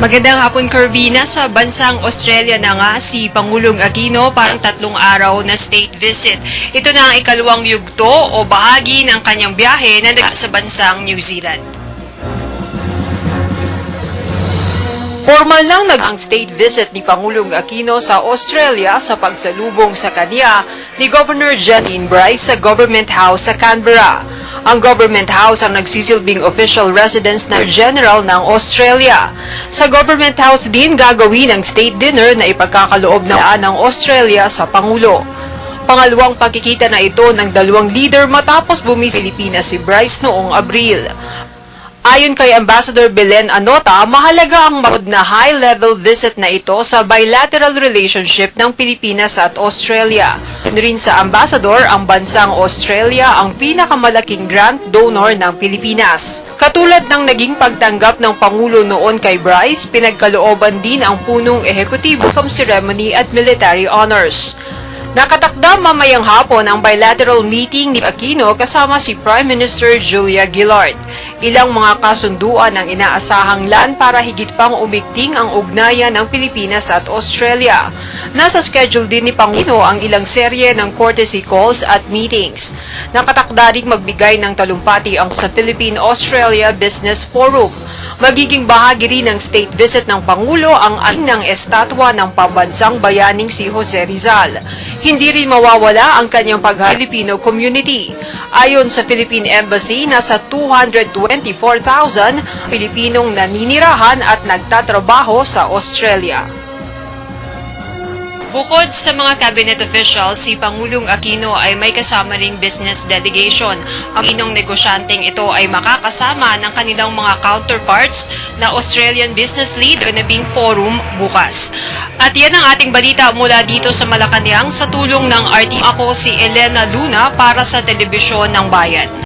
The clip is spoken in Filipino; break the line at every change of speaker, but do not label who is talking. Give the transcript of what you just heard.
Magandang hapon, Kirby. Nasa bansang Australia na nga si Pangulong Aquino parang tatlong araw na state visit. Ito na ang ikalawang yugto o bahagi ng kanyang biyahe na sa bansang New Zealand. Formal nang nag ang state visit ni Pangulong Aquino sa Australia sa pagsalubong sa kanya ni Governor Janine Bryce sa Government House sa Canberra. Ang Government House ang nagsisilbing official residence ng General ng Australia. Sa Government House din gagawin ang state dinner na ipagkakaloob ng ng Australia sa Pangulo. Pangalawang pagkikita na ito ng dalawang leader matapos bumisi Pilipinas si Bryce noong Abril. Ayon kay Ambassador Belen Anota, mahalaga ang maod na high-level visit na ito sa bilateral relationship ng Pilipinas at Australia. Rin sa Ambassador, ang bansang Australia ang pinakamalaking grant donor ng Pilipinas. Katulad ng naging pagtanggap ng Pangulo noon kay Bryce, pinagkalooban din ang punong ehekutibo ceremony at military honors. Nakatakda mamayang hapon ang bilateral meeting ni Aquino kasama si Prime Minister Julia Gillard. Ilang mga kasunduan ang inaasahang lan para higit pang umigting ang ugnayan ng Pilipinas at Australia. Nasa schedule din ni Pangino ang ilang serye ng courtesy calls at meetings. Nakatakda ring magbigay ng talumpati ang sa Philippine-Australia Business Forum. Magiging bahagi rin ng state visit ng Pangulo ang aling ng estatwa ng pambansang bayaning si Jose Rizal. Hindi rin mawawala ang kanyang pagha Filipino community. Ayon sa Philippine Embassy, nasa 224,000 Pilipinong naninirahan at nagtatrabaho sa Australia. Bukod sa mga cabinet officials, si Pangulong Aquino ay may kasama ring business delegation. Ang inong negosyanteng ito ay makakasama ng kanilang mga counterparts na Australian Business Lead na Bing Forum bukas. At yan ang ating balita mula dito sa Malacanang sa tulong ng RT. Ako si Elena Luna para sa Telebisyon ng Bayan.